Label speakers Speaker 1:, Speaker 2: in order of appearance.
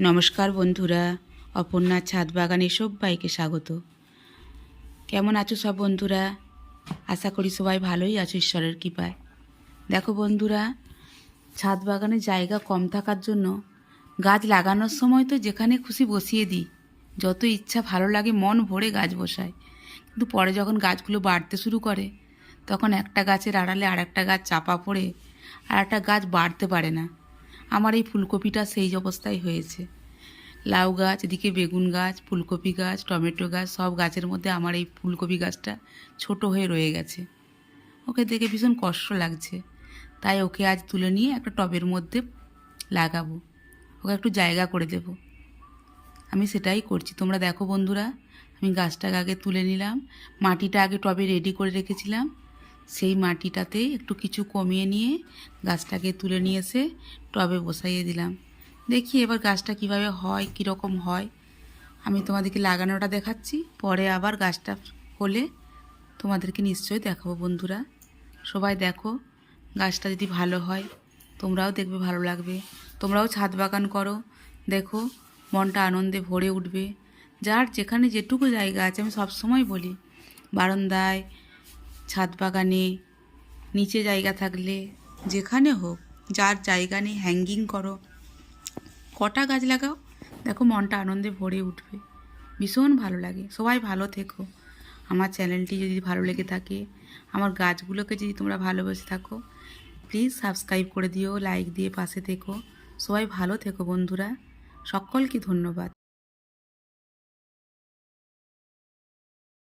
Speaker 1: নমস্কার বন্ধুরা অপর্ণা ছাদ বাগানে সবাইকে স্বাগত। কেমন আছো সব বন্ধুরা? আশা করি সবাই ভালোই আছো ঈশ্বরের কৃপায়। দেখো বন্ধুরা, ছাদ বাগানে জায়গা কম থাকার জন্য গাছ লাগানোর সময় তো যেখানে খুশি বসিয়ে দিই। যত ইচ্ছা ভালো লাগে মন ভরে গাছ বসায় কিন্তু পরে যখন গাছগুলো বাড়তে শুরু করে, তখন একটা গাছের আড়ালে আর একটা গাছ চাপা পড়ে আর একটা গাছ বাড়তে পারে না। আমার এই ফুলকপিটা সেই অবস্থায় হয়েছে। লাউ গাছ, এদিকে বেগুন গাছ, ফুলকপি গাছ, টমেটো গাছ, সব গাছের মধ্যে আমার এই ফুলকপি গাছটা ছোট হয়ে রয়ে গেছে। ওকে দেখে ভীষণ কষ্ট লাগছে। তাই ওকে আজ তুলে নিয়ে একটা টবের মধ্যে লাগাবো। ওকে একটু জায়গা করে দেব। আমি সেটাই করছি। তোমরা দেখো বন্ধুরা, আমি গাছটাকে আগে তুলে নিলাম। মাটিটা আগে টবে রেডি করে রেখেছিলাম। সেই মাটিটাতে একটু কিছু কমিয়ে নিয়ে গাছটাকে তুলে নিয়ে এসে টবে বসাইয়ে দিলাম। দেখি এবার গাছটা কীভাবে হয়, কীরকম হয়। আমি তোমাদেরকে লাগানোটা দেখাচ্ছি, পরে আবার গাছটা হলে তোমাদেরকে নিশ্চয়ই দেখাবো বন্ধুরা। সবাই দেখো, গাছটা যদি ভালো হয়, তোমরাও দেখবে ভালো লাগবে। তোমরাও ছাদ বাগান করো, দেখো, মনটা আনন্দে ভরে উঠবে। যার যেখানে যেটুকু জায়গা আছে, আমি সবসময় বলি, বারান্দায় ছাদ বাগানে, নিচে জায়গা থাকলে যেখানে হোক, যার জায়গা নেই হ্যাঙ্গিং করো। কটা গাছ লাগাও? দেখো মনটা আনন্দে ভরে উঠবে। ভীষণ ভালো লাগে। সবাই ভালো থেকো। আমার চ্যানেলটি যদি ভালো লেগে থাকে, আমার গাছগুলোকে যদি তোমরা ভালোবেসে থাকো প্লিজ সাবস্ক্রাইব করে দিও লাইক দিয়ে পাশে থেকো। সবাই ভালো থেকো বন্ধুরা। সকলকে ধন্যবাদ।